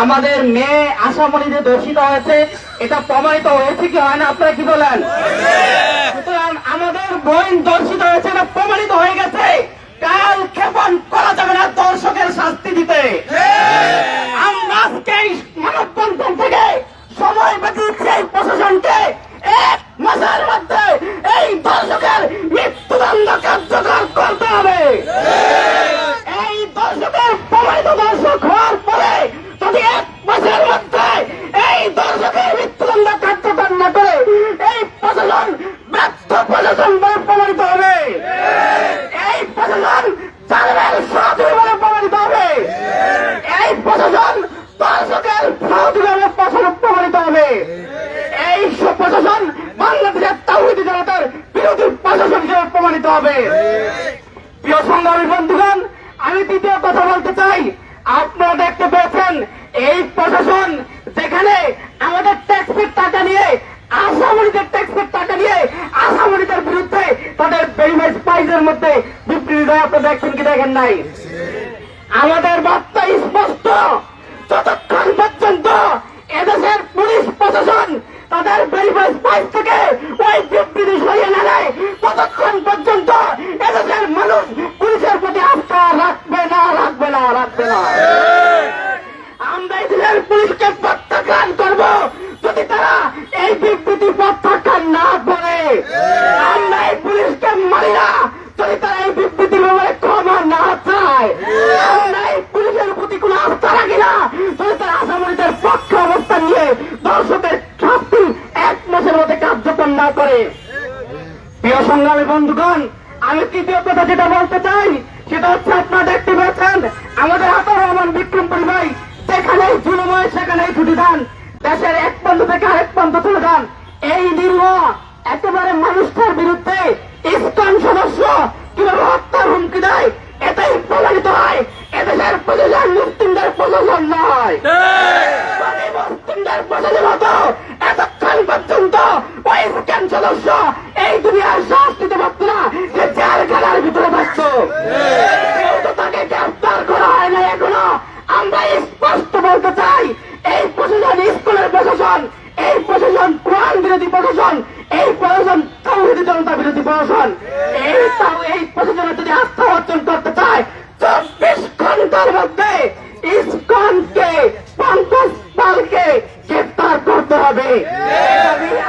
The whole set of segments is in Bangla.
আমাদের মেয়ে আশামণিতে ধর্ষিত হয়েছে। এটা প্রমাণিত হয়েছে কি হয় না? আপনারা কি বলেন? সুতরাং আমাদের বোন দর্শিত হয়েছে, এটা প্রমাণিত হয়ে গেছে। কাল ক্ষেপণ করা যাবে না দর্শকের শাস্তি দিতে। আমরা আজকে মানববন্ধন থেকে সময় বেঁধেছি এই প্রশাসনকে এক মাসের মধ্যে এই দর্শকের মৃত্যুদণ্ড কার্যকর করতে হবে এই দর্শকের প্রমাণিত দর্শক হওয়ার পরে যদি এক মাসের মধ্যে এই দর্শকের মৃত্যুদণ্ড কার্যকর না করে এই প্রশাসন প্রশাসন বলে প্রমাণিত হবে। এই প্রশাসন জালেমের সহযোগী বলে প্রমাণিত হবে। এই প্রশাসন দর্শকের সহযোগী বলে প্রমাণিত হবে। এই প্রশাসন বাংলাদেশের তাহিদি জনতার বিরোধী প্রশাসন হিসেবে প্রমাণিত হবে। প্রিয় সংগ্রামী বন্ধুগণ, আমি দ্বিতীয় কথা বলতে চাই। আপনারা দেখতে পেয়েছেন, এই প্রশাসন যেখানে আমাদের ট্যাক্সের টাকা নিয়ে আসামরিদের ট্যাক্সের টাকা নিয়ে আসামরিদের বিরুদ্ধে তাদের বেরিমাইজ প্রাইজের মধ্যে বিবৃতি দেয় আপনারা দেখছেন কি দেখেন নাই। আমাদের বার্তা স্পষ্ট। যতক্ষণ পর্যন্ত এদেশের পুলিশ প্রশাসন তাদের থেকে ওই বিবৃতি সরিয়ে না নেয়, ততক্ষণ পর্যন্ত এদেশের মানুষ পুলিশের প্রতি আস্থা রাখবে না রাখবে না রাখবে না। আমরা এই দেশের পুলিশকে প্রত্যাখ্যান করব যদি তারা এই বিবৃতি প্রত্যাখ্যান না করে। আমরা এই পুলিশকে মারি না যদি তারা এই বিবৃতির ব্যাপারে ক্ষমা না চায় আমরা এই পুলিশের প্রতি কোনো আস্থা রাখি না যদি তারা আসামিদের পক্ষে অবস্থান নিয়ে দর্শকের শাস্তি এক মাসের মধ্যে না করে। প্রিয় সংগ্রামী বন্ধুগণ, আমি তৃতীয় কথা যেটা বলতে চাই, সেটা হচ্ছে দেখতে আমাদের রহমান হয় ছুটি দেন। দেশের এক প্রান্ত থেকে আরেক প্রান্ত চলে যান। এই একেবারে বিরুদ্ধে ইস্কন সদস্য কীভাবে হত্যার হুমকি দেয়, এটাই প্রমাণিত হয়। এদেশের প্রশাসন মুসলিমদের প্রশাসন নয়। মুসলিমদের প্রশাসন হতো এতক্ষণ পর্যন্ত ওই স্ক্যান সদস্য এই দুনিয়ার শ্বাস নিতে না যে জেলখানার ভিতরে থাকত কেউ তো তাকে গ্রেফতার করা হয় না এখনও আমরা স্পষ্ট বলতে চাই এই প্রশাসন স্কুলের প্রশাসন এই প্রশাসন কোরআন বিরোধী প্রশাসন এই প্রশাসন তৌহিদি জনতা বিরোধী প্রশাসন এই এই প্রশাসনের যদি আস্থা অর্জন করতে চায় চব্বিশ ঘণ্টার মধ্যে ইসকনকে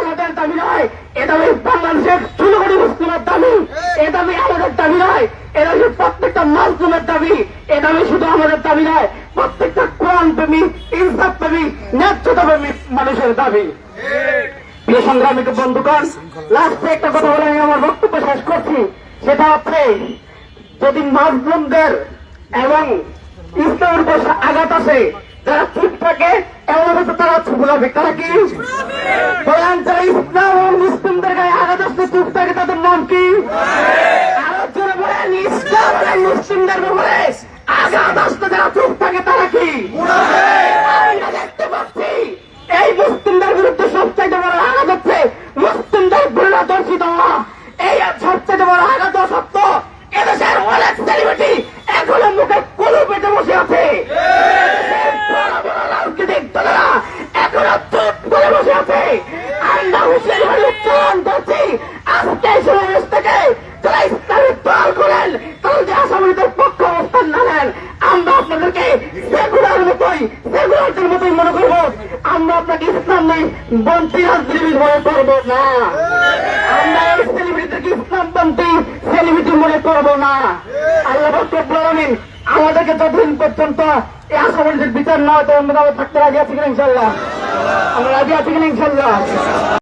আমাদের দাবি নয়, এ বাংলাদেশের ষোলো মুসলিমের দাবি। এ আমাদের দাবি নয়, এ দাবি প্রত্যেকটা মাসলুমের দাবি। এ শুধু আমাদের দাবি নয়, প্রত্যেকটা কোরআন প্রেমী ইনসাফ প্রেমী ন্যায্যতা প্রেমী মানুষের দাবি। সংগ্রামীকে বন্ধুগণ লাস্টে একটা কথা বলে আমি আমার বক্তব্য শেষ করছি। সেটা হচ্ছে, যদি মাজলুমদের এবং ইসলামের উপর আঘাত আসে যারা চুপ থাকে, এমন অবস্থা তারা চুপ হবে তারা কি? বলেন, যারা ইসলাম ও মুসলিমদের গায়ে আঘাত আসলে চুপ থাকে, তাদের নাম কি? ইসলাম এবং মুসলিমদের ব্যাপারে আঘাত আসলে যারা চুপ থাকে, তারা কি? আমরা দেখতে পাচ্ছি এই মুসলিমদের বিরুদ্ধে সবচাইতে বড় আঘাত হচ্ছে মুসলিমদের ঘৃণা দর্শিত হওয়া এই সবচাইতে বড় আঘাত সত্য এদেশের অনেক সেলিব্রিটি এখনও মুখে কলু পেটে বসে আছে এদেশের বড় বড় রাজনৈতিক দলেরা এখনও চুপ করে বসে আছে আমরা হুসেন হয়ে উচ্চারণ করছি আজকে এই সমাবেশ থেকে যারা ইসলামিক দল করেন তারা যে আসামিদের পক্ষ অবস্থান না নেন আমরা আপনাদেরকে সেগুলার মতোই সেগুলারদের মতোই মনে করব আমরা আপনাকে ইসলাম বন্তি রাজনীতি মনে করব না। আমরা এই সেলিব্রিটিকে বন্টি সেলিব্রিটি মনে করব না। আল্লাহ বলেন আমাদেরকে যতদিন পর্যন্ত এই আসামের বিচার না হয় তো আমরা থাকতে রাজি আছি কিনা ইনশাল্লাহ আমরা রাজি আছি কিনা ইনশাল্লাহ